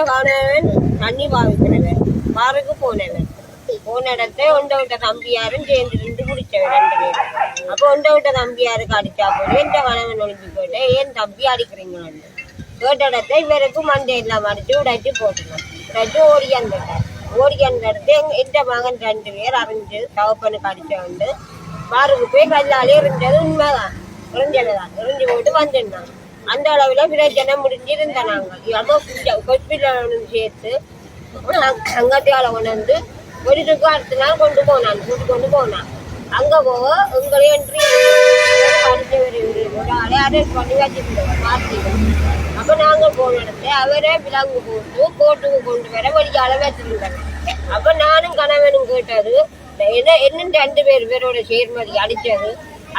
எந்த காணவன் தண்ணி பாவிக்கிறவன் பாருக்கு போனவன் போன இடத்த ஒண்ட விட்ட தம்பியாரும் சேர்ந்து நின்று குடிச்சவன் ரெண்டு பேரும் அப்போ ஒண்ட விட்ட தம்பியாருக்கு அடிச்சா போது எந்த கணவன் ஒழிஞ்சு போயிட்டேன் ஏன் தம்பி அடிக்கிறீங்கன்னு கேட்ட இடத்த இவருக்கும் மண்டை எல்லாம் அடிச்சு உடைச்சு போட்டுருவேன் உடைச்சு ஓடி வந்துட்டார் ஓடி அந்த எந்த மகன் ரெண்டு பேர் அறிஞ்சு தகப்பனுக்கு அடிச்ச வந்து பாருக்கு போய் கல்லாலே இருந்தது உண்மைதான் இறஞ்சதுதான் இறஞ்சு போட்டு வந்துருந்தாங்க அந்த அளவுல பிரச்சனை முடிஞ்சிருந்த நாங்கள். அப்போ ஹாஸ்பிட்டலும் சேர்த்து அங்கத்தியால கொண்டு வந்து ஒரு அடுத்த நாள் கொண்டு போனான் கூட்டி கொண்டு போனான். அங்க போக உங்களே என்று படிச்சவர் ஒரு அரெஸ்ட் பண்ணி வச்சுருந்தோம் பார்த்திங்க அப்ப நாங்க போன இடத்துல அவரே விலங்கு போட்டு கோட்டுக்கு கொண்டு வர வழியால வச்சிருந்தாங்க அப்ப நானும் கணவனும் கேட்டது என்ன என்னன்னு ரெண்டு பேர் பேரோட சேர்மதி அடிச்சது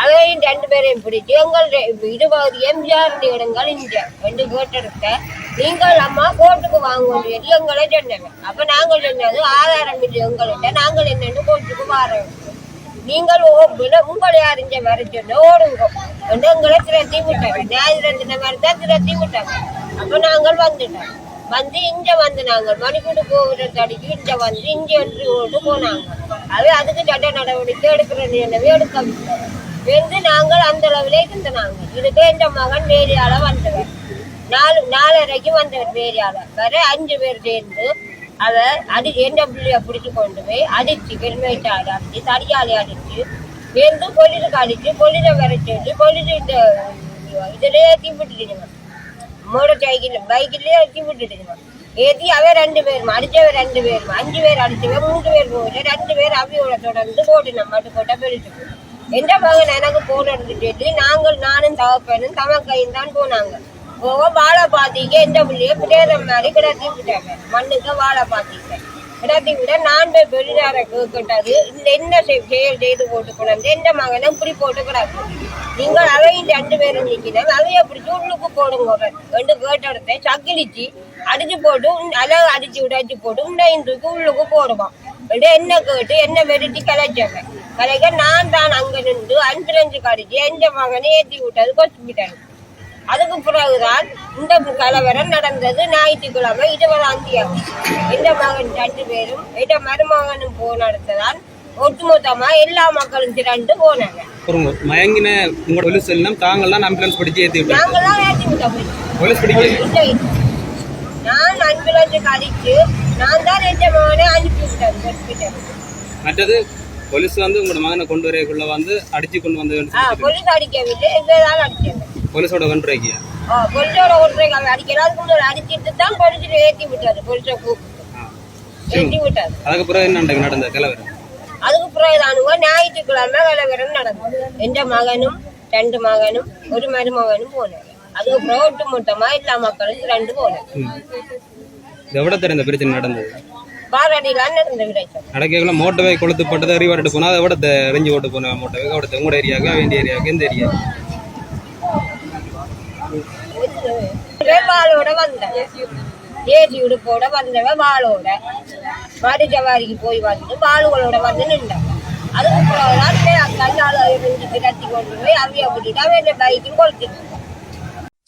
அவையும் ரெண்டு பேரையும் பிடிச்சு எங்கள் இருபது எம்ஜிஆர் இடங்கள் இந்த ரெண்டு கேட்டெடுக்க நீங்கள் அம்மா கோர்ட்டுக்கு வாங்கணும் எங்களை சொன்னவன் அப்போ நாங்கள் சொன்னது ஆதாரம் இல்லை எங்கள்கிட்ட நாங்கள் என்னன்னு கோர்ட்டுக்கு வாரோம். நீங்கள் ஓடுன உங்களை அறிஞ்ச வர சொன்ன ஓடுங்க. வந்து எங்களை திரத்தி விட்டாங்க ஞாயிறு மாதிரி தான் திரத்தி விட்டாங்க அப்போ நாங்கள் வந்துட்டோம். வந்து இங்க வந்து நாங்கள் மணிக்கூடு போகிற தடிக்கு இங்க வந்து இங்க என்று ஓட்டு போனாங்க. அது அதுக்கு சட்ட நடவடிக்கை எடுக்கிற எடுக்க எடுக்கவில்லை என்று நாங்கள் அந்த அளவிலே இருந்த நாங்கள் இதுக்கு எந்த மகன் வேலையால வந்தவர். நாலு நாலரைக்கு வந்தவர் வேலையால வர அஞ்சு பேர் சேர்ந்து அவர் அடி எந்த பிள்ளைய பிடிச்சு கொண்டு போய் அடிச்சு பெருமைட்டாடு அடிச்சு தடியாலே அடிச்சு வேந்து பொலிசுக்கு அடிச்சு பொலிசை வர சொல்லி பொலிசு இந்த இதுலயே ஏற்றி விட்டுட்டுங்க மோட்டர் சைக்கிள் பைக்கிலே ஏற்றி விட்டுட்டுங்க ஏற்றி அவன் ரெண்டு பேரும் அடித்தவர் ரெண்டு பேரும் அஞ்சு பேர் அடிச்சவன் மூணு பேர் போகல ரெண்டு பேர் அவியோட தொடர்ந்து போட்டுனோம் மட்டும் போட்ட பெருசுக்கு எந்த மகன் எனக்கு போனது சொல்லி நாங்கள் நானும் தகப்பனும் தமக்கையும் தான் போனாங்க போக வாழை பாத்திக்கு எந்த பிள்ளைய பிள்ளையர் மாதிரி கிடத்தி விட்டாங்க மண்ணுக்கு வாழை பாத்திக்க கிடத்தி விட நான் போய் பெரியார கேட்டது இந்த என்ன செயல் செய்து போட்டு கொண்டு எந்த மகனை இப்படி போட்டு கிடக்கு நீங்கள் அவையும் ரெண்டு பேரும் நிற்கிறோம் அவைய பிடிச்சி உள்ளுக்கு போடுங்க ரெண்டு கேட்ட சக்கிலிச்சு அடிச்சு போட்டு அழகு அடிச்சு உடைச்சு போட்டு உண்டையும் உள்ளுக்கு போடுவான் என்ன கேட்டு என்ன வெடிச்சு கலைச்சாங்க கலைக்க நான் தான் அங்க நின்று அன்புலஞ்சு கடிச்சு எந்த மகனை ஏற்றி விட்டது ஹாஸ்பிட்டல் அதுக்கு பிறகுதான் இந்த கலவரம் நடந்தது ஞாயிற்றுக்கிழமை இருபதாம் தேதி. எந்த மகன் ரெண்டு பேரும் எந்த மருமகனும் போன இடத்துதான் ஒட்டுமொத்தமா எல்லா மக்களும் திரண்டு போனாங்க. மயங்கின உங்களோட போலீஸ் எல்லாம் தாங்கள்லாம் ஆம்புலன்ஸ் பிடிச்சி ஏற்றி விட்டாங்க. நாங்களாம் ஏற்றி விட்டோம். போலீஸ் பிடிக்கல. இல்லை. நான் அன்புலஞ்சு கடிச்சு நான் தான் எந்த மகனை அனுப்பி விட்டேன். மற்றது போலீஸ் வந்து உங்களோட மகனை கொண்டு வரக்குள்ள வந்து அடிச்சு கொண்டு வந்து போலீஸ் அடிக்கவில்லை எங்களால் அடிச்சது போலீஸோட கண்டுரைக்கியா ஆ பொலிசோட ஒன்றை அடிக்கிறார் அதுக்கு முன்னாடி அடிச்சிட்டு தான் பொலிசில் ஏற்றி விட்டாரு பொலிசை கூப்பிட்டு. ஏற்றி விட்டாரு. அதுக்கு பிறகு என்ன நடந்த கலவரம்? அதுக்கு பிறகுதானுங்க ஞாயிற்றுக்கிழமை கலவரம் நடந்தது. எந்த மகனும் ரெண்டு மகனும் ஒரு மருமகனும் போனாங்க அதுக்கு பிறகு ஒட்டு மொத்தமா எல்லா மக்களும் ரெண்டு இது எவ்வளோ தர இந்த பிரச்சனை நடந்தது? நடக்கக்குள்ள மோட்டவே கொளுத்து போட்டதை ரீவார்ட்டு போனால் அதை விட ரெஞ்சு ஓட்டு போன மோட்டவே அவட உங்களோட ஏரியாவுக்கு வேண்டிய ஏரியாவுக்கு எந்த ஏரியா வாளோட வந்தேன். ஏசி உடுப்போட வந்தவ வாளோட மாட்டு சவாரிக்கு போய் வந்து வாளுகளோட வந்து நின்றான். அதுக்கு கண்ணால திரட்டி கொண்டு போய் அவிய விட்டுட்டு அவன் பைக்கில் கொளுத்திட்டு